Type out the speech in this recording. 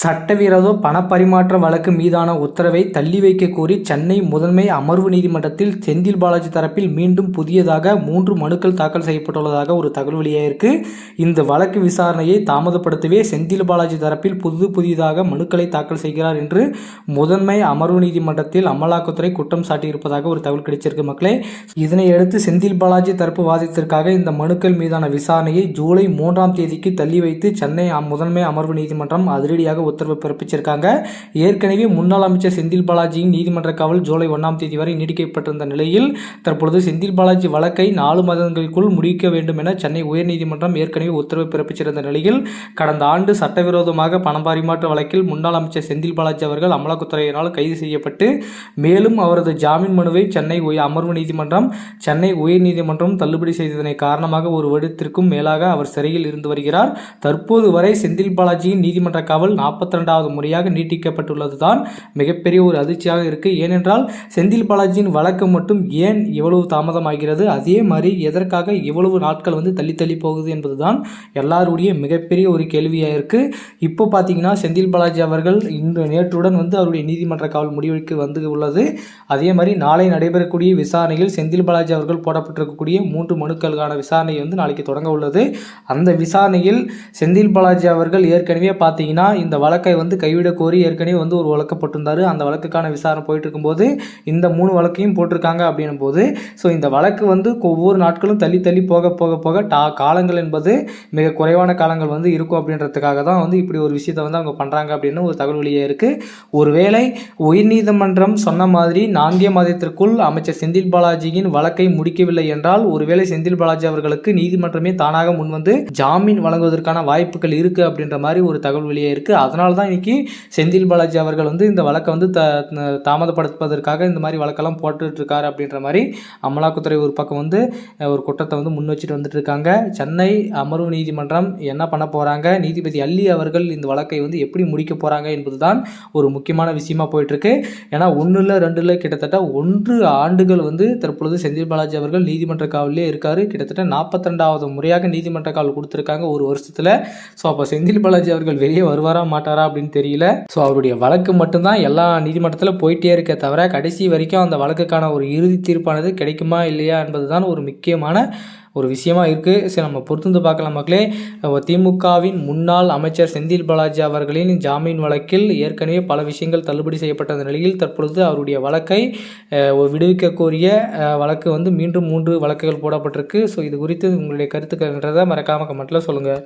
சட்டவிரோத பணப்பரிமாற்ற வழக்கு மீதான உத்தரவை தள்ளி வைக்க கோரி சென்னை முதன்மை அமர்வு நீதிமன்றத்தில் செந்தில் பாலாஜி தரப்பில் மீண்டும் புதியதாக மூன்று மனுக்கள் தாக்கல் செய்யப்பட்டுள்ளதாக ஒரு தகவல் வெளியாயிருக்கு. இந்த வழக்கு விசாரணையை தாமதப்படுத்தவே செந்தில் பாலாஜி தரப்பில் புது புதியதாக மனுக்களை தாக்கல் செய்கிறார் என்று முதன்மை அமர்வு நீதிமன்றத்தில் அமலாக்கத்துறை குற்றம் சாட்டியிருப்பதாக ஒரு தகவல் கிடைச்சிருக்கு மக்களே. இதனையடுத்து செந்தில் பாலாஜி தரப்பு வாதத்திற்காக இந்த மனுக்கள் மீதான விசாரணையை ஜூலை மூன்றாம் தேதிக்கு தள்ளி வைத்து சென்னை முதன்மை அமர்வு நீதிமன்றம் அதிரடியாக உத்தரவு பிறப்பிச்சிருக்காங்க. ஏற்கனவே முன்னாள் அமைச்சர் செந்தில் பாலாஜியின் நீதிமன்ற காவல் ஜூலை ஒன்றாம் தேதி வரை நீடிக்கப்பட்டிருந்த நிலையில் தற்பொழுது செந்தில் பாலாஜி வழக்கை நாலு மாதங்களுக்குள் முடிக்க வேண்டும் என சென்னை உயர்நீதிமன்றம் ஏற்கனவே உத்தரவு பிறப்பிச்சிருந்த நிலையில் கடந்த ஆண்டு சட்டவிரோதமாக பணம் பரிமாற்ற வழக்கில் முன்னாள் அமைச்சர் செந்தில் பாலாஜி அவர்கள் அமலாக்கத்துறையினால் கைது செய்யப்பட்டு மேலும் அவரது ஜாமீன் மனுவை சென்னை அமர்வு நீதிமன்றம் சென்னை உயர்நீதிமன்றம் தள்ளுபடி செய்ததனை காரணமாக ஒரு வருடத்திற்கும் மேலாக அவர் சிறையில் இருந்து வருகிறார். தற்போது வரை செந்தில் பாலாஜியின் நீதிமன்ற காவல் நாற்பத்தி ரெண்டாவது முறையாக நீட்டிக்கப்பட்டுள்ளது தான் மிகப்பெரிய ஒரு அதிர்ச்சியாக இருக்குது ஏனென்றால் செந்தில் பாலாஜியின் வழக்கு மட்டும் ஏன் இவ்வளவு தாமதமாகிறது? அதே மாதிரி எதற்காக இவ்வளவு நாட்கள் வந்து தள்ளி தள்ளி போகுது என்பதுதான் எல்லாருடைய மிகப்பெரிய ஒரு கேள்வியாக இருக்குது இப்போ பார்த்தீங்கன்னா செந்தில் பாலாஜி அவர்கள் இன்று நேற்றுடன் வந்து அவருடைய நீதிமன்ற காவல் முடிவுக்கு வந்து உள்ளது. அதே மாதிரி நாளை நடைபெறக்கூடிய விசாரணையில் செந்தில் பாலாஜி அவர்கள் போடப்பட்டிருக்கக்கூடிய மூன்று மனுக்களுக்கான விசாரணை வந்து நாளைக்கு தொடங்க உள்ளது. அந்த விசாரணையில் செந்தில் பாலாஜி அவர்கள் ஏற்கனவே பார்த்தீங்கன்னா இந்த வழக்கை வந்து கைவிட கோரி ஏற்கனவே வந்து ஒரு வழக்கப்பட்டிருந்தாரு. அந்த வழக்குக்கான விசாரணை போயிட்டு இருக்கும்போது இந்த மூணு வழக்கையும் போட்டிருக்காங்க அப்படின்னும் போது ஸோ இந்த வழக்கு வந்து ஒவ்வொரு நாட்களும் தள்ளி தள்ளி போக போக போக டா காலங்கள் என்பது மிக குறைவான காலங்கள் வந்து இருக்கும் அப்படின்றதுக்காக தான் வந்து இப்படி ஒரு விஷயத்தை வந்து அவங்க பண்ணுறாங்க அப்படின்னு ஒரு தகவல் வெளியே இருக்குது ஒருவேளை உயர்நீதிமன்றம் சொன்ன மாதிரி நான்கே மாதத்திற்குள் அமைச்சர் செந்தில் பாலாஜியின் வழக்கை முடிக்கவில்லை என்றால் ஒருவேளை செந்தில் பாலாஜி அவர்களுக்கு நீதிமன்றமே தானாக முன்வந்து ஜாமீன் வழங்குவதற்கான வாய்ப்புகள் இருக்குது அப்படின்ற மாதிரி ஒரு தகவல் வெளியே இருக்குது அதனால் தான் இன்னைக்கு செந்தில் பாலாஜி அவர்கள் வந்து இந்த வழக்கை வந்து த தாமதப்படுத்துவதற்காக இந்த மாதிரி வழக்கெல்லாம் போட்டுட்ருக்காரு அப்படின்ற மாதிரி அமலாக்கத்துறை ஒரு பக்கம் வந்து ஒரு குற்றத்தை வந்து முன் வச்சுட்டு வந்துட்டு இருக்காங்க சென்னை அமர்வு நீதிமன்றம் என்ன பண்ண போகிறாங்க நீதிபதி அல்லி அவர்கள் இந்த வழக்கை வந்து எப்படி முடிக்க போகிறாங்க என்பதுதான் ஒரு முக்கியமான விஷயமா போயிட்டுருக்கு ஏன்னா ஒன்று இல்லை கிட்டத்தட்ட ஒன்று ஆண்டுகள் வந்து தற்பொழுது செந்தில் பாலாஜி அவர்கள் நீதிமன்ற காவலே இருக்காரு. கிட்டத்தட்ட நாற்பத்தி ரெண்டாவது முறையாக நீதிமன்ற காவல் கொடுத்துருக்காங்க ஒரு வருஷத்தில். ஸோ அப்போ செந்தில் பாலாஜி அவர்கள் வெளியே வருவாரா மாட்டாரா அப்படின்னு தெரியல. ஸோ அவருடைய வழக்கு மட்டும்தான் எல்லா நீதிமன்றத்தில் போயிட்டே இருக்க தவிர கடைசி வரைக்கும் அந்த வழக்குக்கான ஒரு இறுதி தீர்ப்பானது கிடைக்குமா இல்லையா என்பதுதான் ஒரு முக்கியமான ஒரு விஷயமா இருக்குது சரி நம்ம பொறுத்துந்து பார்க்கலாம் மக்களே. திமுகவின் முன்னாள் அமைச்சர் செந்தில் பாலாஜி அவர்களின் ஜாமீன் வழக்கில் ஏற்கனவே பல விஷயங்கள் தள்ளுபடி செய்யப்பட்ட நிலையில் தற்பொழுது அவருடைய வழக்கை விடுவிக்க கோரிய வழக்கு வந்து மீண்டும் மூன்று வழக்குகள் போடப்பட்டிருக்கு. ஸோ இது குறித்து உங்களுடைய கருத்துக்கள்ன்றதை மறக்காமல் கமெண்ட்டில் சொல்லுங்கள்